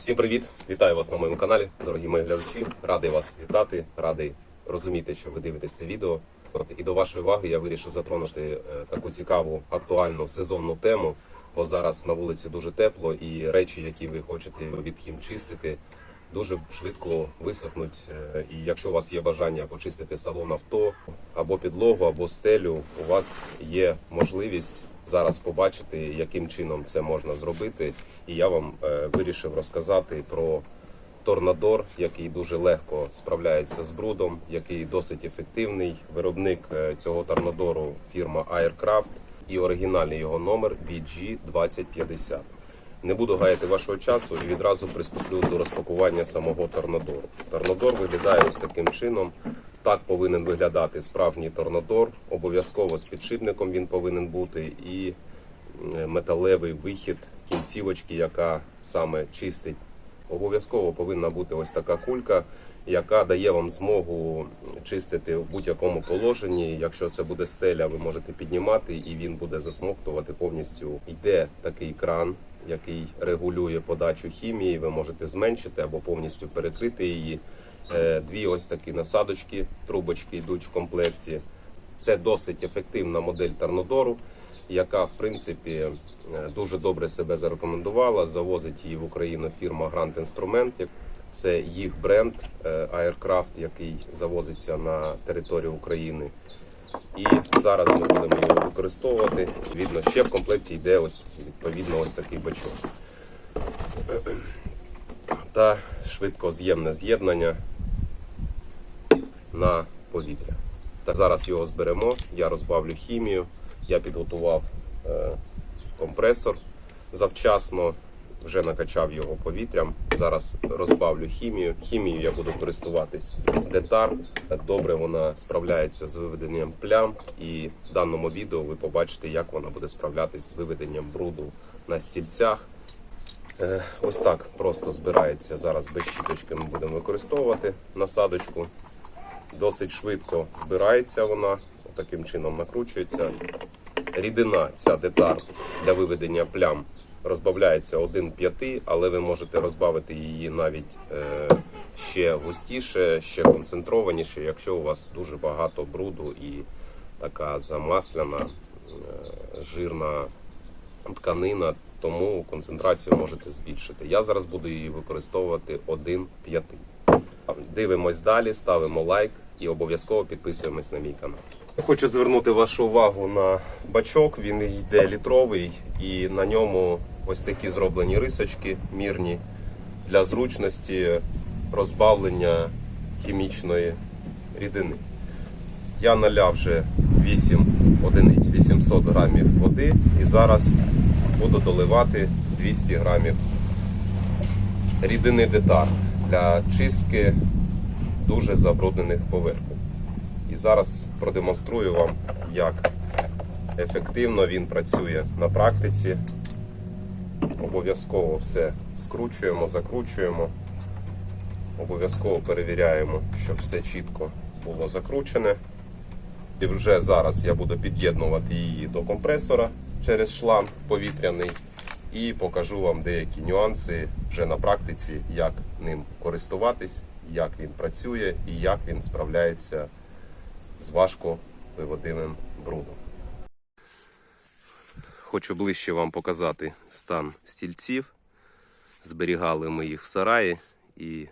Всім привіт! Вітаю вас на моєму каналі, дорогі мої глядачі. Радий вас вітати, радий розуміти, що ви дивитесь це відео. І до вашої уваги я вирішив затронути е, таку цікаву, актуальну сезонну тему. Бо зараз на вулиці дуже тепло, і речі, які ви хочете від хімчистити, дуже швидко висохнуть. Е, І якщо у вас є бажання почистити салон авто або підлогу, або стелю, у вас є можливість зараз побачити, яким чином це можна зробити. І я вам е, вирішив розказати про Торнадор, який дуже легко справляється з брудом, який досить ефективний. Виробник е, цього торнадору фірма Aircraft і оригінальний його номер BG2050. Не буду гаяти вашого часу і відразу приступлю до розпакування самого торнадору. Торнадор виглядає ось таким чином. Так повинен виглядати справжній торнадор. Обов'язково з підшипником він повинен бути і е, металевий вихід кінцівочки, яка саме чистить. Обов'язково повинна бути ось така кулька, яка дає вам змогу чистити в будь-якому положенні. Якщо це буде стеля, ви можете піднімати і він буде засмоктувати повністю. Йде такий кран, який регулює подачу хімії. Ви можете зменшити або повністю перекрити її. Е, Дві ось такі насадочки, трубочки йдуть в комплекті. Це досить ефективна модель Торнодору, яка в принципі е, дуже добре себе зарекомендувала. Завозить її в Україну фірма Grand Instrument. Це їх бренд е, Aircraft, який завозиться на територію України. І зараз ми будемо його використовувати. Відповідно, ще в комплекті йде ось відповідно ось такий бачок. Та швидкоз'ємне з'єднання на повітря. Та зараз його зберемо, я розбавлю хімію, я підготував е, компресор завчасно, вже накачав його повітрям. Зараз розбавлю хімію. Хімію я буду користуватись детар. Добре вона справляється з виведенням плям, і в даному відео ви побачите, як вона буде справлятись з виведенням бруду на стільцях. Е, Ось так просто збирається. Зараз без щіточки ми будемо використовувати насадочку. Досить швидко збирається вона, таким чином накручується. Рідина, ця детар для виведення плям розбавляється 1,5, але ви можете розбавити її навіть е, ще густіше, ще концентрованіше, якщо у вас дуже багато бруду і така замасляна, е, жирна тканина, тому концентрацію можете збільшити. Я зараз буду її використовувати 1,5. Дивимось далі, ставимо лайк і обов'язково підписуємось на мій канал. Хочу звернути вашу увагу на бачок. Він йде літровий, і на ньому ось такі зроблені рисочки мірні для зручності розбавлення хімічної рідини. Я наляв вже 8 одиниць 800 грамів води і зараз буду доливати 200 грамів рідини детар для чистки дуже забруднених поверхень. І зараз продемонструю вам, як ефективно він працює на практиці. Обов'язково все скручуємо, закручуємо. Обов'язково перевіряємо, щоб все чітко було закручене. І вже зараз я буду під'єднувати її до компресора через шланг повітряний і покажу вам деякі нюанси вже на практиці, як ним користуватись, як він працює і як він справляється з важко виводимим брудом. Хочу ближче вам показати стан стільців. Зберігали ми їх в сараї і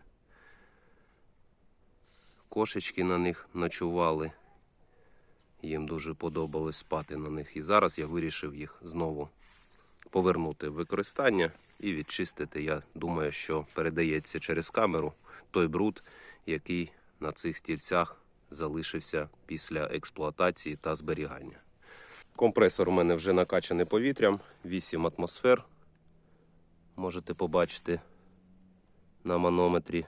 кошечки на них ночували. Їм дуже подобалось спати на них. І зараз я вирішив їх знову повернути в використання і відчистити. Я думаю, що передається через камеру той бруд, який на цих стільцях залишився після експлуатації та зберігання. Компресор у мене вже накачаний повітрям, 8 атмосфер. Можете побачити на манометрі.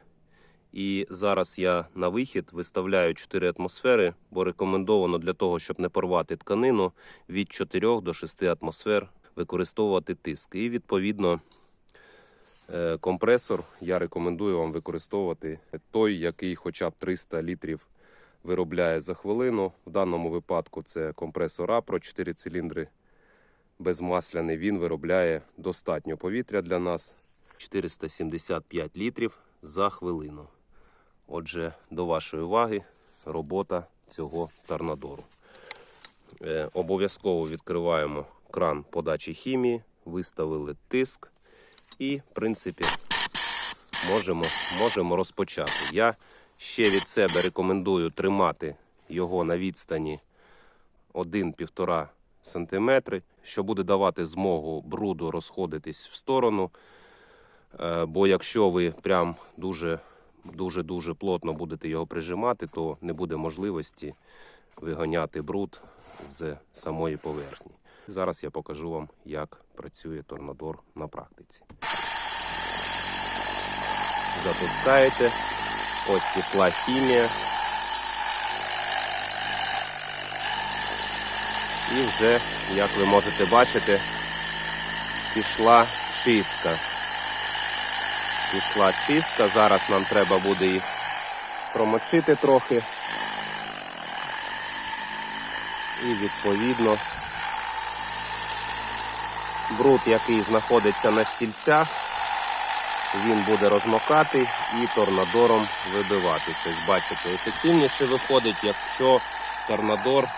І зараз я на вихід виставляю 4 атмосфери, бо рекомендовано для того, щоб не порвати тканину, від 4 до 6 атмосфер використовувати тиск. І відповідно е, компресор я рекомендую вам використовувати той, який хоча б 300 літрів виробляє за хвилину. В даному випадку це компресор APRO 4 циліндри безмасляний. Він виробляє достатньо повітря для нас. 475 літрів за хвилину. Отже, до вашої уваги робота цього торнадору. Е, обов'язково відкриваємо кран подачі хімії, виставили тиск і, в принципі, можемо, можемо розпочати. Я ще від себе рекомендую тримати його на відстані 1-1,5 см, що буде давати змогу бруду розходитись в сторону. Е, Бо якщо ви прям дуже дуже дуже плотно будете його прижимати, то не буде можливості виганяти бруд з самої поверхні. Зараз я покажу вам, як працює торнадор на практиці. Запускаєте, ось пішла хімія. І вже, як ви можете бачити, пішла чистка. Пішла чистка. Зараз нам треба буде їх промочити трохи. І відповідно бруд, який знаходиться на стільцях, він буде розмокати і торнадором вибиватися. Бачите, ефективніше виходить, якщо торнадор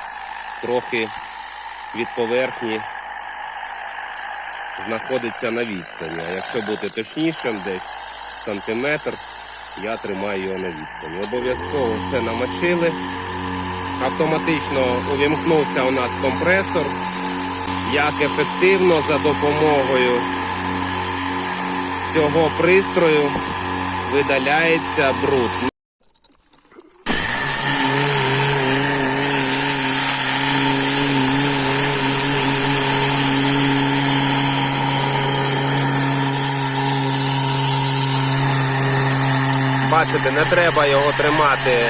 трохи від поверхні знаходиться на відстані. А якщо бути точнішим, десь сантиметр, я тримаю його на відстані. Обов'язково все намочили. Автоматично увімкнувся у нас компресор. Як ефективно за допомогою цього пристрою видаляється бруд. Бачите, не треба його тримати е,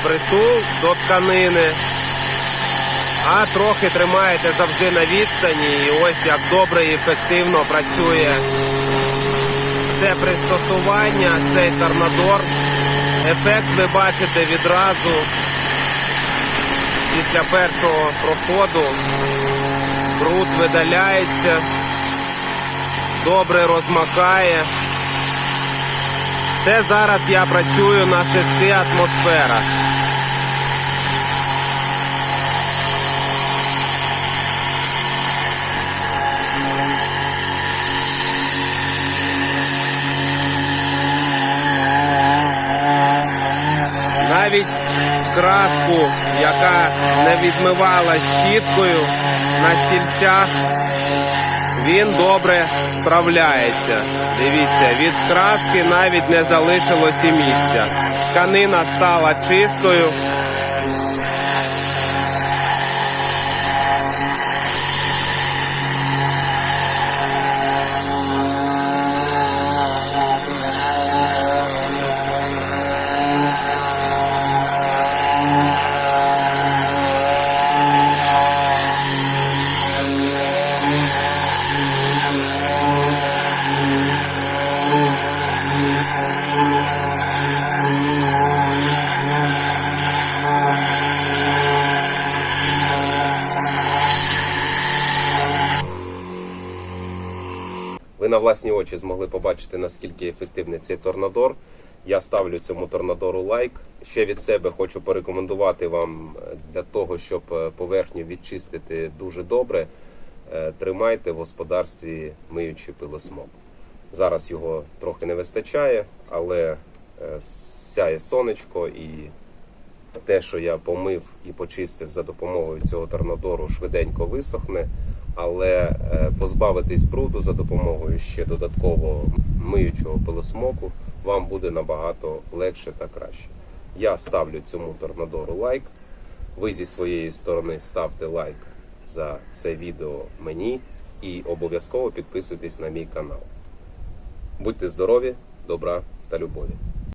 впритул до тканини, а трохи тримаєте завжди на відстані. І ось як добре і ефективно працює це пристосування, цей торнадор. Ефект ви бачите відразу після першого проходу. Бруд видаляється, добре розмакає. Це зараз я працюю на 6 атмосферах. Навіть краску, яка не відмивала щіткою на стільцях, він добре справляється. Дивіться, від краски навіть не залишилося місця. Тканина стала чистою. На власні очі змогли побачити, наскільки ефективний цей торнадор. Я ставлю цьому торнадору лайк. Ще від себе хочу порекомендувати вам е, для того, щоб е, поверхню відчистити дуже добре. е, Тримайте в господарстві миючий пилосмок. Зараз його трохи не вистачає, але сяє сонечко і те, що я помив і почистив за допомогою цього торнадору, швиденько висохне, але е, позбавитись бруду за допомогою ще додатково миючого пилосмоку вам буде набагато легше та краще. Я ставлю цьому торнадору лайк. Ви зі своєї сторони ставте лайк за це відео мені і обов'язково підписуйтесь на мій канал. Будьте здорові, добра та любові!